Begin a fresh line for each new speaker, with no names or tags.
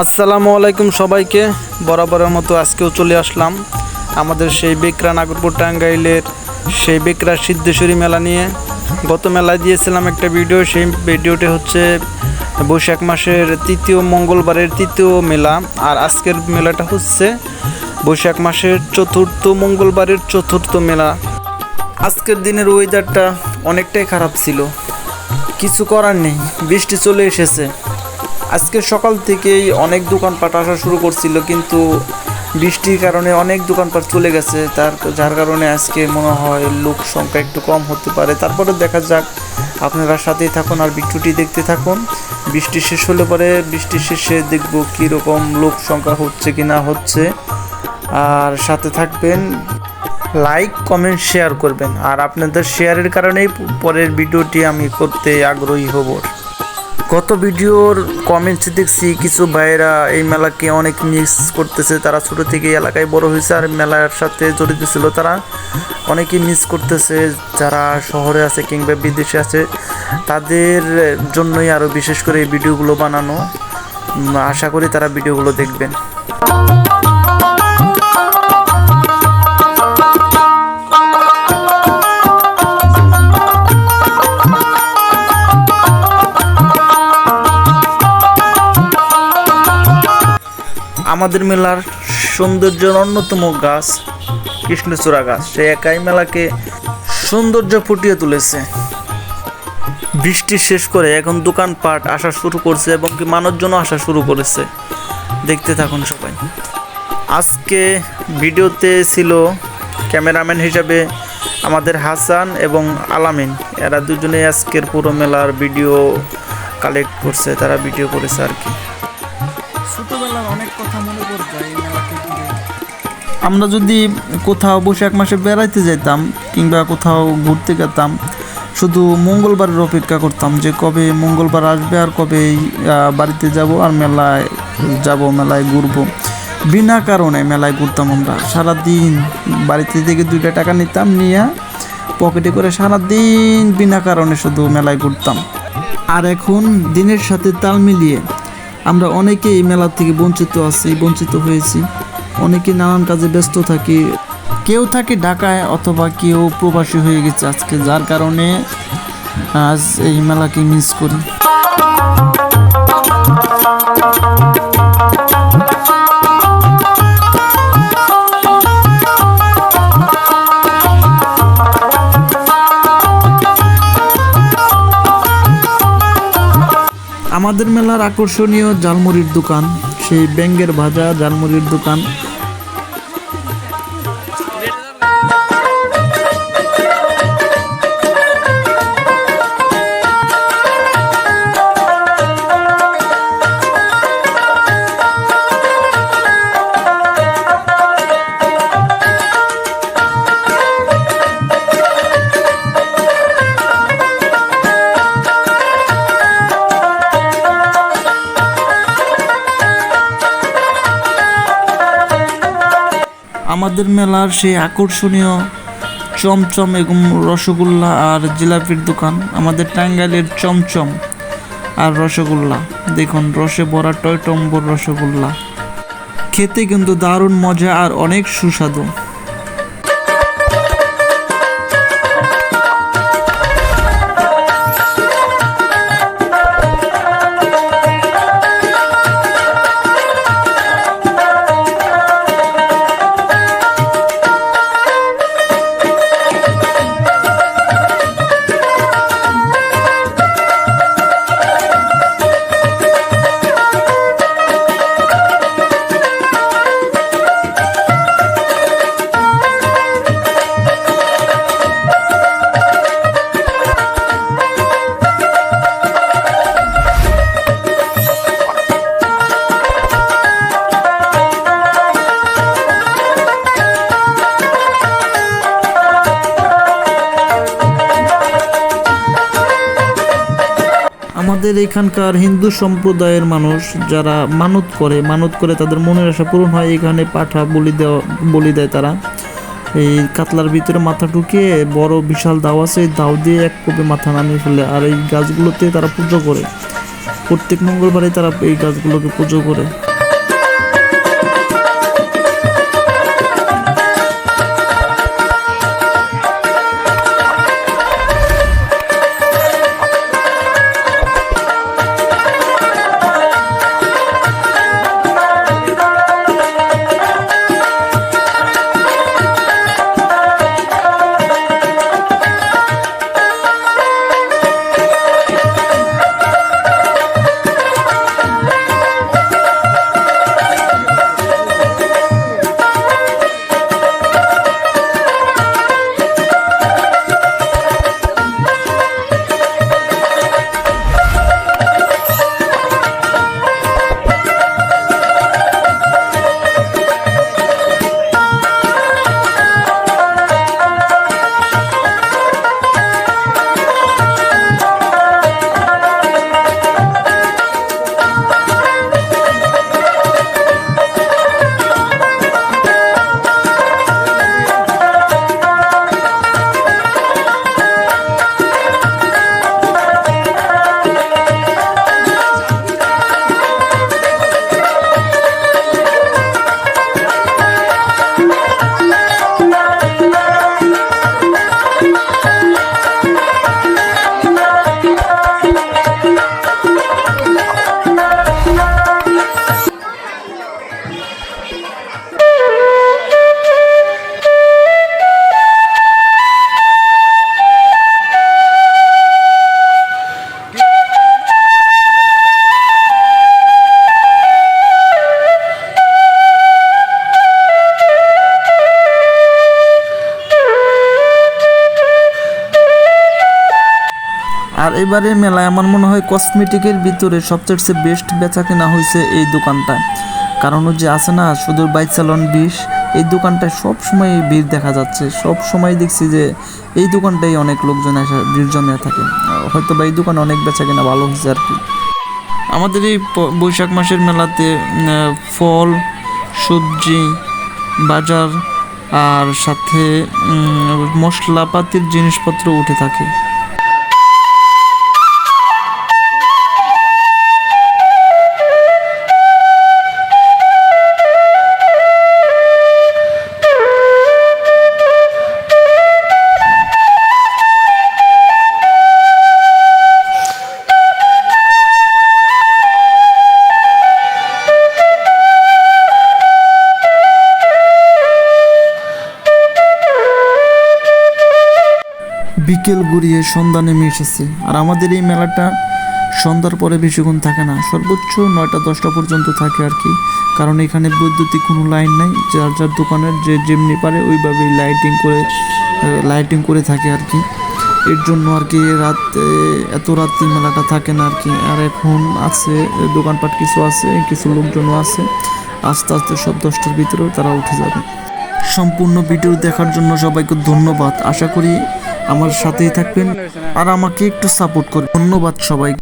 আসসালামু আলাইকুম সবাইকে। বরাবরের মতো আজকেও চলে আসলাম আমাদের সেই বেকরা নাগরপুর টাঙ্গাইলের সেই বেকরা সিদ্ধেশ্বরী মেলা নিয়ে। গত মেলায় দিয়েছিলাম একটা ভিডিও, সেই ভিডিওটি হচ্ছে বৈশাখ মাসের তৃতীয় মঙ্গলবারের তৃতীয় মেলা আর আজকের মেলাটা হচ্ছে বৈশাখ মাসের চতুর্থ মঙ্গলবারের চতুর্থ মেলা। আজকের দিনের ওয়েদারটা অনেকটাই খারাপ ছিল। কিছু করার নেই, বৃষ্টি চলে এসেছে। আজকে সকাল থেকেই অনেক দোকানপাট আসা শুরু করছিল, কিন্তু বৃষ্টির কারণে অনেক দোকানপাট চলে গেছে। তার, যার কারণে আজকে মনে হয় লোক সংখ্যা একটু কম হতে পারে। তারপরে দেখা যাক, আপনারা সাথেই থাকুন আর ভিডিওটি দেখতে থাকুন। বৃষ্টি শেষ হলে পরে বৃষ্টি শেষে দেখব কীরকম লোক সংখ্যা হচ্ছে কি না হচ্ছে। আর সাথে থাকবেন, লাইক, কমেন্ট, শেয়ার করবেন। আর আপনাদের শেয়ারের কারণেই পরের ভিডিওটি আমি করতে আগ্রহী হব। গত ভিডিওর কমেন্টস দেখছি কিছু ভাইয়েরা এই মেলাকে অনেক মিস করতেছে। তারা ছোট থেকে এলাকায় বড় হয়েছে আর মেলার সাথে জড়িত ছিল তারা। অনেকেই মিস করতেছে, যারা শহরে আছে কিংবা বিদেশে আছে, তাদের জন্যই আরও বিশেষ করে এই ভিডিওগুলো বানানো। আশা করি তারা ভিডিওগুলো দেখবেন। আমাদের মেলার সৌন্দর্যের অন্যতম গাছ কৃষ্ণচূড়া গাছ। সে একাই মেলাকে সৌন্দর্য ফুটিয়ে তুলেছে। বৃষ্টি শেষ করে এখন দোকানপাট আসা শুরু করছে এবং কি মানুষজনও আসা শুরু করেছে। দেখতে থাকুন সবাই। আজকে ভিডিওতে ছিল ক্যামেরাম্যান হিসাবে আমাদের হাসান এবং আলামিন। এরা দুজনে আজকের পুরো মেলার ভিডিও কালেক্ট করছে, তারা ভিডিও করেছে আর কি। অনেক কথা মনে আমরা যদি কোথাও বৈশাখ মাসে বেড়াইতে যেতাম কিংবা কোথাও ঘুরতে যেতাম শুধু মঙ্গলবারের অপেক্ষা করতাম যে কবে মঙ্গলবার আসবে আর কবে বাড়িতে যাব আর মেলায় যাব, মেলায় ঘুরবো। বিনা কারণে মেলায় ঘুরতাম আমরা। সারাদিন বাড়িতে থেকে দুইটা টাকা নিতাম, নিয়ে পকেটে করে সারাদিন বিনা কারণে শুধু মেলায় ঘুরতাম। আর এখন দিনের সাথে তাল মিলিয়ে আমরা অনেকে এই মেলা থেকে বঞ্চিত আছি, বঞ্চিত হয়েছি। অনেকে নানান কাজে ব্যস্ত থাকি। কেউ থাকে ঢাকায় অথবা কেউ প্রবাসী হয়ে গেছে আজকে, যার কারণে আজ এই মেলাকে মিস করি। আমাদের মেলার আকর্ষণীয় জালমুড়ির দোকান সেই ব্যাঙ্গের ভাজা জালমুড়ির দোকান। আমাদের মেলার সেই আকর্ষণীয় চমচম এবং রসগোল্লা আর জিলাপির দোকান, আমাদের টাঙ্গাইলের চমচম আর রসগোল্লা। দেখুন, রসে ভরা টয়টম্বর রসগোল্লা। খেতে কিন্তু দারুণ মজা আর অনেক সুস্বাদু। আমাদের এখানকার হিন্দু সম্প্রদায়ের মানুষ যারা মানত করে মানত করে তাদের মনের আশা পূরণ হয়, এখানে পাঠা বলি দেওয়া, বলি দেয় তারা। এই কাতলার ভিতরে মাথা ঢুকিয়ে বড় বিশাল দাও আছে দাও দিয়ে এক কোপে মাথা নামিয়ে ফেলে, আর এই গাছগুলোতে তারা পুজো করে।
প্রত্যেক মঙ্গলবারে তারা এই গাছগুলোকে পুজো করে। আর এবারে মেলায় আমার মনে হয় কসমেটিকের ভিতরে সবচেয়ে বেস্ট বেচা কেনা হয়েছে এই দোকানটায় কারণ যে আছে না, সুদূর বাইক চালন বিষ এই দোকানটায় সব সময় ভিড় দেখা যাচ্ছে। সব সময় দেখছি যে এই দোকানটাই অনেক লোকজন এসে ভিড় জমিয়ে থাকে। হয়তো বা এই দোকানে অনেক বেচা কেনা ভালো হয়েছে আর কি। আমাদের এই বৈশাখ মাসের মেলাতে ফল, সবজি, বাজার, আর সাথে মশলাপাতির জিনিসপত্র উঠে থাকে। বিকেল গড়িয়ে সন্ধ্যা নেমে এসেছে। আর আমাদের এই মেলাটা সন্ধ্যার পরে বেশিক্ষণ থাকে না। সর্বোচ্চ নয়টা, দশটা পর্যন্ত থাকে আর কি। কারণ এখানে বৈদ্যুতিক কোনো লাইন নাই। যার যার দোকানের যে যেমনি পারে ওইভাবেই লাইটিং করে লাইটিং করে থাকে আর কি। এর জন্য আর কি রাত, এত রাত্রি মেলাটা থাকে না আর কি। আর এখন আছে, দোকানপাট কিছু আছে, কিছু লোকজনও আছে। আস্তে আস্তে সব দশটার ভিতরেও তারা উঠে যাবে। সম্পূর্ণ ভিডিও দেখার জন্য সবাইকে ধন্যবাদ। আশা করি আমার সাথেই থাকবেন। আর আমাকে একটু সাপোর্ট করবেন। ধন্যবাদ সবাই